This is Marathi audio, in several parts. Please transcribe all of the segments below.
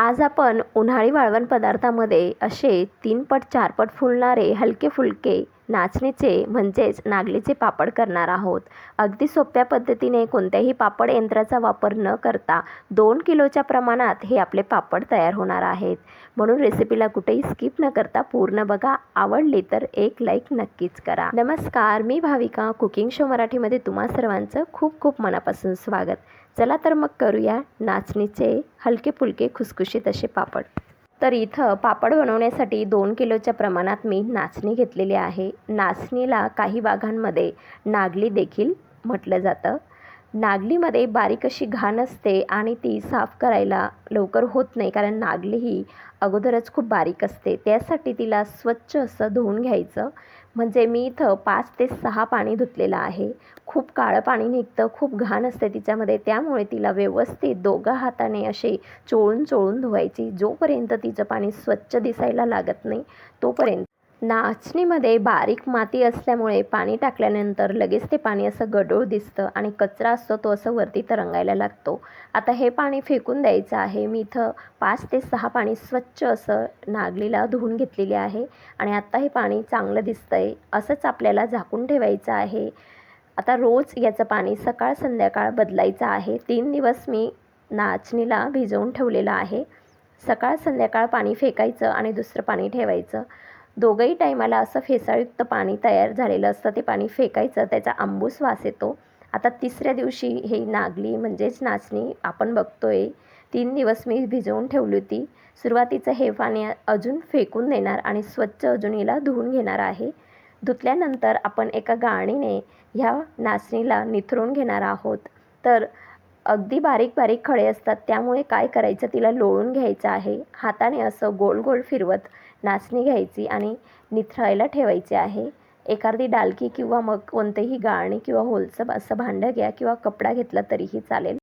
आज आपण उन्हाळी वाळवण पदार्थामध्ये असे तीन पट चार पट फुलणारे हलके फुलके नाचणीचे म्हणजेच नागलीचे पापड करणार आहोत. अगदी सोप्या पद्धतीने कोणत्याही पापड यंत्राचा वापर न करता दोन किलोच्या प्रमाणात हे आपले पापड तयार होणार आहेत. म्हणून रेसिपीला कुठेही स्किप न करता पूर्ण बघा. आवडली तर एक लाईक नक्कीच करा. नमस्कार मी भाविका. कुकिंग शो मराठीमध्ये तुम्हा सर्वांचं खूप खूप मनापासून स्वागत. चला तर मग करूया नाचणीचे हलके फुलके खुसखुशीत असे पापड. तर इथं पापड बनवण्यासाठी दोन किलोच्या प्रमाणात मी नाचणी घेतलेली आहे. नाचणीला काही भागांमध्ये नागली देखील म्हटलं जातं. नागलीमध्ये बारीक अशी घाण असते आणि ती साफ करायला लवकर होत नाही कारण नागली ही अगोदरच खूप बारीक असते. त्यासाठी तिला स्वच्छ असं धुवून घ्यायचं. म्हणजे मी इथं पाच ते सहा पाणी धुतलेलं आहे. खूप काळं पाणी निघतं खूप घाण असते तिच्यामध्ये. त्यामुळे तिला व्यवस्थित दोघा हाताने असे चोळून चोळून धुवायची. जोपर्यंत तिचं पाणी स्वच्छ दिसायला लागत नाही तोपर्यंत नाचणीमध्ये बारीक माती असल्यामुळे पाणी टाकल्यानंतर लगेच ते पाणी असं गढूळ दिसतं आणि कचरा असतो तो असं वरती तरंगायला लागतो. आता हे पाणी फेकून द्यायचं आहे. मी इथं पाच ते सहा पाणी स्वच्छ असं नागलीला धुवून घेतलेली आहे आणि आत्ता हे पाणी चांगलं दिसतं आहे असंच आपल्याला झाकून ठेवायचं आहे. आता रोज याचं पाणी सकाळ संध्याकाळ बदलायचं आहे. तीन दिवस मी नाचणीला भिजवून ठेवलेलं आहे. सकाळ संध्याकाळ पाणी फेकायचं आणि दुसरं पाणी ठेवायचं. दोघंही टायमाला असं फेसाळयुक्त पाणी तयार झालेलं असतं. ते पाणी फेकायचं त्याचा आंबूस वास येतो. आता तिसऱ्या दिवशी हे नागली म्हणजेच नाचणी आपण बघतोय तीन दिवस मी भिजवून ठेवली होती. सुरुवातीचं हे पाणी अजून फेकून देणार आणि स्वच्छ अजून हिला धुवून घेणार आहे. धुतल्यानंतर आपण एका गाणीने ह्या नाचणीला निथरून घेणार आहोत. तर अगदी बारीक बारीक खडे असतात त्यामुळे काय करायचं? तिला लोळून घ्यायचं आहे. हाताने असं गोल गोल फिरवत नाचणी घ्यायची आणि निथळायला ठेवायची आहे. एखादी डालकी किंवा मग कोणतेही गाळणी किंवा होलचं असं भांडं घ्या किंवा कपडा घेतला तरीही चालेल.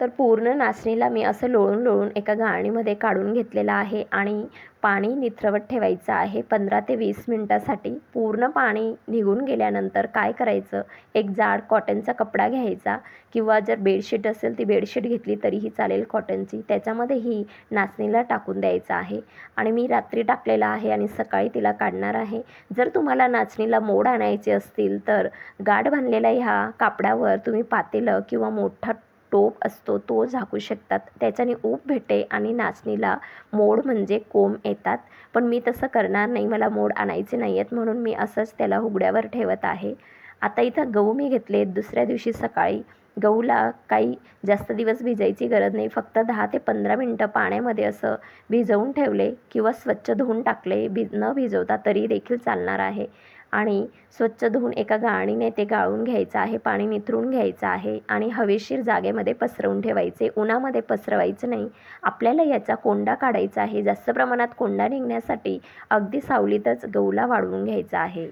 तर पूर्ण नाचणीला मी असं लोळून लोळून एका गाणीमध्ये काढून घेतलेलं आहे आणि पाणी निथरवत ठेवायचं आहे. पंधरा ते वीस मिनटासाठी पूर्ण पाणी निघून गेल्यानंतर काय करायचं? एक जाड कॉटनचा कपडा घ्यायचा किंवा जर बेडशीट असेल ती बेडशीट घेतली तरीही चालेल कॉटनची. त्याच्यामध्ये ही नाचणीला टाकून द्यायचं आहे आणि मी रात्री टाकलेला आहे आणि सकाळी तिला काढणार आहे. जर तुम्हाला नाचणीला मोड आणायचे असतील तर गाठ बांधलेल्या ह्या कापडावर तुम्ही पातेलं किंवा मोठा टोप असतो तो झाकू शकतात. त्याच्याने ऊब भेटे आणि नाचणीला मोड म्हणजे कोंब येतात. पण मी तसं करणार नाही मला मोड आणायचे नाही आहेत म्हणून मी असंच त्याला हुगड्यावर ठेवत आहे. आता इथं गहू मी घेतले दुसऱ्या दिवशी सकाळी. गहूला काही जास्त दिवस भिजायची गरज नाही फक्त दहा ते पंधरा मिनटं पाण्यामध्ये असं भिजवून ठेवले किंवा स्वच्छ धुवून टाकले भि न भिजवता तरी देखील चालणार आहे. आणि स्वच्छ धुवून एका गाळणीने ते गाळून घ्यायचं आहे पाणी निथरून घ्यायचं आहे आणि हवेशीर जागेमध्ये पसरवून ठेवायचे. उन्हामध्ये पसरवायचं नाही. आपल्याला याचा कोंडा काढायचा आहे. जास्त प्रमाणात कोंडा निघण्यासाठी अगदी सावलीतच गहूला वाळवून घ्यायचा आहे.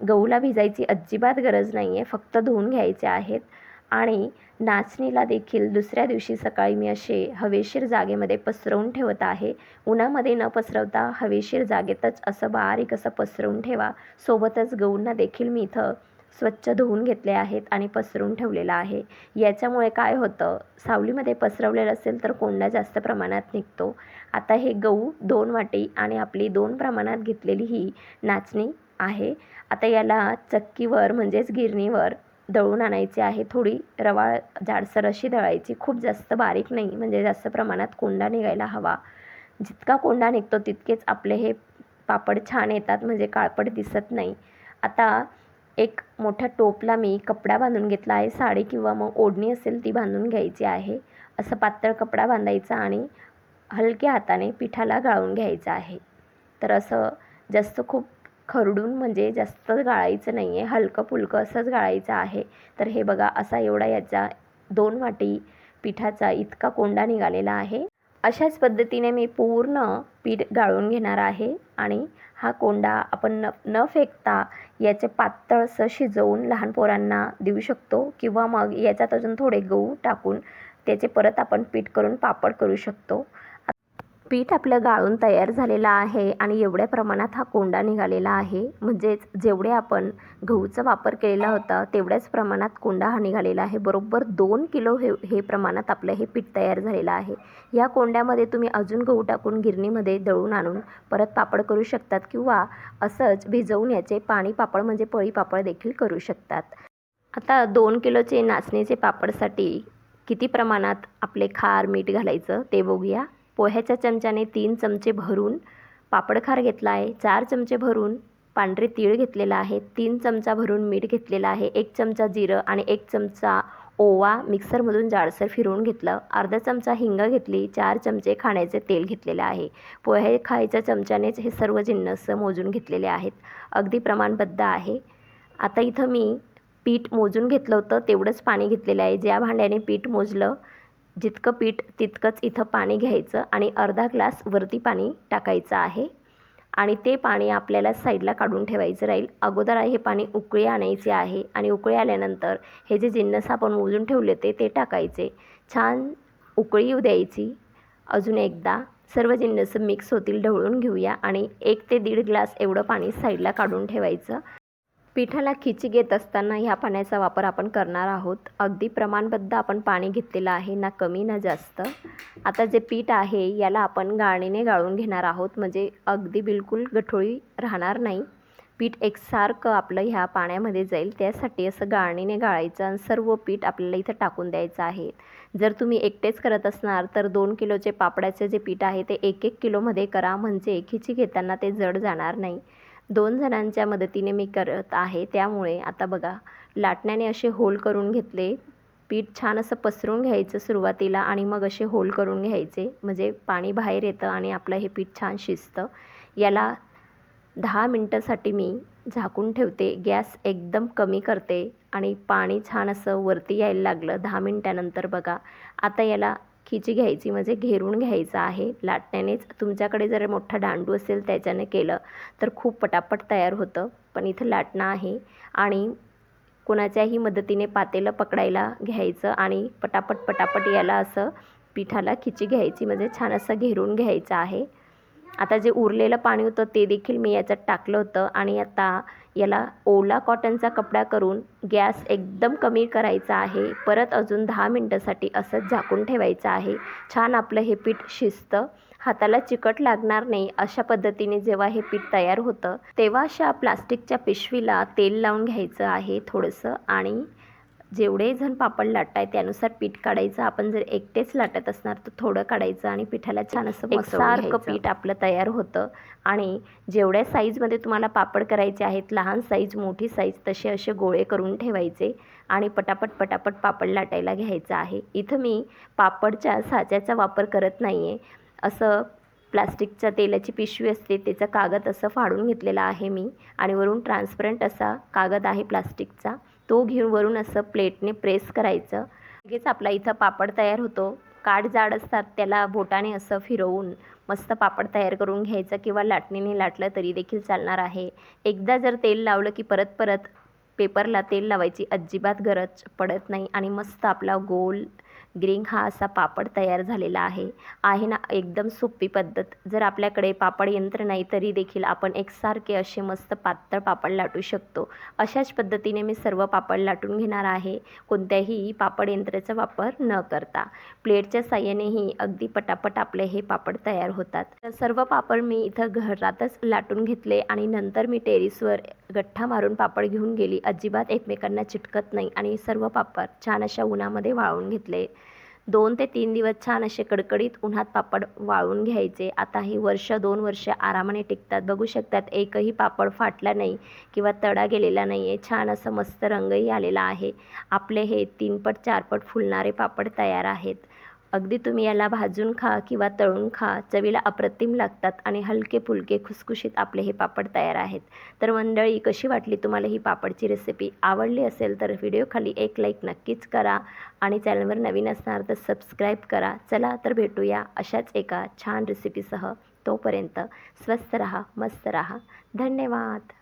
गहूला भिजायची अजिबात गरज नाही आहे फक्त धुवून घ्यायचे आहेत. आणि नाचणीला देखील दुसऱ्या दिवशी सकाळी मी असे हवेशीर जागेमध्ये पसरवून ठेवत आहे. उन्हामध्ये न पसरवता हवेशीर जागेतच असं बारीक असं पसरवून ठेवा. सोबतच गहूंना देखील मी इथं स्वच्छ धुवून घेतले आहेत आणि पसरून ठेवलेलं आहे. याच्यामुळे काय होतं? सावलीमध्ये पसरवलेलं असेल तर कोंडा जास्त प्रमाणात निघतो. आता हे गहू दोन वाटी आणि आपली दोन प्रमाणात घेतलेली ही नाचणी आहे. आता याला चक्कीवर म्हणजेच गिरणीवर दळून आणायची आहे. थोडी रवाळ जाडसर अशी दळायची. खूप जास्त बारीक नाही म्हणजे जास्त प्रमाणात कोंडा निघायला हवा. जितका कोंडा निघतो तितकेच आपले हे पापड छान येतात म्हणजे काळपट दिसत नाही. आता एक मोठ्या टोपला मी कपडा बांधून घेतला आहे. साडी किंवा मग ओढणी असेल ती बांधून घ्यायची आहे. असं पातळ कपडा बांधायचा आणि हलक्या हाताने पिठाला गाळून घ्यायचं आहे. तर असं जास्त खूप खरडून म्हणजे जास्त गाळायचं नाही आहे हलकं फुलकं असंच गाळायचं आहे. तर हे बघा असा एवढा याचा दोन वाटी पिठाचा इतका कोंडा निघालेला आहे. अशाच पद्धतीने मी पूर्ण पीठ गाळून घेणार आहे आणि हा कोंडा आपण न न फेकता याचे पातळसं शिजवून लहान पोरांना देऊ शकतो किंवा मग याच्यात अजून थोडे गहू टाकून त्याचे परत आपण पीठ करून पापड करू शकतो. पीठ आपलं गाळून तयार झालेलं आहे आणि एवढ्या प्रमाणात हा कोंडा निघालेला आहे. म्हणजेच जेवढे आपण गहूचा वापर केलेला होता तेवढ्याच प्रमाणात कोंडा हा निघालेला आहे. बरोबर दोन किलो हे हे प्रमाणात आपलं हे पीठ तयार झालेलं आहे. या कोंड्यामध्ये तुम्ही अजून गहू टाकून गिरणीमध्ये दळून आणून परत पापड करू शकतात किंवा असंच भिजवून याचे पाणी पापड म्हणजे पळी पापड देखील करू शकतात. आता दोन किलोचे नाचणीचे पापडसाठी किती प्रमाणात आपले खार मीठ घालायचं ते बघूया. पोह्याच्या चमच्याने तीन चमचे भरून पापडखार घेतला आहे. चार चमचे भरून पांढरे तीळ घेतलेला आहे. तीन चमचा भरून मीठ घेतलेला आहे. एक चमचा जिरं आणि एक चमचा ओवा मिक्सरमधून जाडसर फिरवून घेतलं. अर्धा चमचा हिंग घेतली. चार चमचे खाण्याचे तेल घेतलेले आहे. पोहे खायच्या चमच्यानेच हे सर्व जिन्नस मोजून घेतलेले आहेत. अगदी प्रमाणबद्ध आहे. आता इथं मी पीठ मोजून घेतलं होतं. तेवढंच पाणी घेतलेलं आहे. ज्या भांड्याने पीठ मोजलं जितकं पीठ तितकंच इथं पाणी घ्यायचं आणि अर्धा ग्लास वरती पाणी टाकायचं आहे. आणि ते पाणी आपल्याला साईडला काढून ठेवायचं राहील. अगोदर हे पाणी उकळी आणायचे आहे आणि उकळी आल्यानंतर हे जे जिन्नस आपण मोजून ठेवले ते ते टाकायचे. छान उकळी येऊ द्यायची. अजून एकदा सर्व जिन्नस मिक्स होतील ढवळून घेऊया आणि एक ते दीड ग्लास एवढं पाणी साईडला काढून ठेवायचं. पिठाला खिची घेत असताना ह्या पाण्याचा वापर आपण करणार आहोत. अगदी प्रमाणबद्ध आपण पाणी घेतलेलं आहे ना कमी ना जास्त. आता जे पीठ आहे याला आपण गाळणीने गाळून घेणार आहोत. म्हणजे अगदी बिलकुल गठोळी राहणार नाही. पीठ एकसारखं आपलं ह्या पाण्यामध्ये जाईल. त्यासाठी असं गाळणीने गाळायचं आणि सर्व पीठ आपल्याला इथं टाकून द्यायचं आहे. जर तुम्ही एकटेच करत असणार तर दोन किलोचे पापडाचे जे पीठ आहे ते एक एक किलोमध्ये करा. म्हणजे खिची घेताना ते जड जाणार नाही. दोन जणांच्या मदतीने मी करत आहे. त्यामुळे आता बघा लाटण्याने असे होल करून घेतले. पीठ छान असं पसरून घ्यायचं सुरुवातीला आणि मग असे होल करून घ्यायचे. म्हणजे पाणी बाहेर येतं आणि आपलं हे पीठ छान शिजतं. याला दहा मिनटासाठी मी झाकून ठेवते. गॅस एकदम कमी करते आणि पाणी छान असं वरती यायला लागलं दहा मिनटानंतर बघा. आता याला खिची घ्यायची म्हणजे घेरून घ्यायचं आहे. लाटण्यानेच तुमच्याकडे जर मोठा दांडू असेल त्याच्याने केलं तर खूप पटापट तयार होतं. पण इथं लाटणं आहे आणि कोणाच्याही मदतीने पातेलं पकडायला घ्यायचं आणि पटापट पटापट याला असं पिठाला खिची घ्यायची म्हणजे छान असं घेरून घ्यायचं आहे. आता जे उरलेलं पाणी होतं ते देखील मी याच्यात टाकलं होतं आणि आता याला ओला कॉटनचा कपडा करून गॅस एकदम कमी करायचा आहे. परत अजून दहा मिनटासाठी असंच झाकून ठेवायचं आहे. छान आपलं हे पीठ शिजतं. हाताला चिकट लागणार नाही अशा पद्धतीने जेव्हा हे पीठ तयार होतं तेव्हा अशा प्लास्टिकच्या पिशवीला तेल लावून घ्यायचं आहे थोडंसं आणि जेवढे जण पापड लाटताय त्यानुसार पीठ काढायचं. आपण जर एकटेच लाटत असणार तर थोडं काढायचं आणि पिठाला छान असं एकसारखं पीठ आपलं तयार होतं. आणि जेवढ्या साईजमध्ये तुम्हाला पापड करायचे आहेत लहान साईज मोठी साईज तसे असे गोळे करून ठेवायचे आणि पटापट पटापट पापड लाटायला घ्यायचं आहे. इथं मी पापडच्या साच्याचा वापर करत नाही आहे असं प्लास्टिकच्या तेलाची पिशवी असते त्याचा कागद असं फाडून घेतलेला आहे मी. आणि वरून ट्रान्सपरंट असा कागद आहे प्लास्टिकचा. तो घेऊन वरून असं प्लेटने प्रेस करायचं. लगेच आपला इथं पापड तयार होतो. काठ जाड असतात त्याला बोटाने असं फिरवून मस्त पापड तयार करून घ्यायचं किंवा लाटणीने लाटलं तरी देखील चालणार आहे. एकदा जर तेल लावलं की परत परत पेपरला तेल लावायची अजिबात गरज पडत नाही आणि मस्त आपला गोल ग्रिंग हा असा पापड तयार झालेला आहे. आहे ना एकदम सोपी पद्धत. जर आपल्याकडे पापड यंत्र नाही तरी देखील आपण एकसारखे असे मस्त पातळ पापड लाटू शकतो. अशाच पद्धतीने मी सर्व पापड लाटून घेणार आहे. कोणत्याही पापड यंत्राचा वापर न करता. प्लेटच्या साह्यानेही अगदी पटापट आपले हे पापड तयार होतात. तर सर्व पापड मी इथं घरातच लाटून घेतले आणि नंतर मी टेरिसवर गठ्ठा मारून पापड घेऊन गेली. अजिबात एकमेकांना चिटकत नाही आणि सर्व पापड छान अशा उन्हामध्ये वाळवून घेतले. दोन ते तीन दिवस छान असे कडकडीत उन्हात पापड वाळून घ्यायचे. आता ही वर्ष दोन वर्ष आरामाने टिकतात. बघू शकतात एकही पापड फाटला नाही किंवा तडा गेलेला नाही आहे छान असं मस्त रंगही आलेला आहे. आपले हे तीनपट चारपट फुलणारे पापड तयार आहेत. अगदी तुम्ही याला भाजून खा किंवा तळून खा. चवीला अप्रतिम लागतात आणि हलके फुलके खुसखुशीत आपले हे पापड तयार आहेत. तर मंडळी कशी वाटली तुम्हाला ही पापडची रेसिपी आवडली असेल तर व्हिडिओखाली एक लाईक नक्कीच करा आणि चॅनलवर नवीन असणार तर सबस्क्राईब करा. चला तर भेटूया अशाच एका छान रेसिपीसह तोपर्यंत स्वस्त रहा मस्त रहा. धन्यवाद.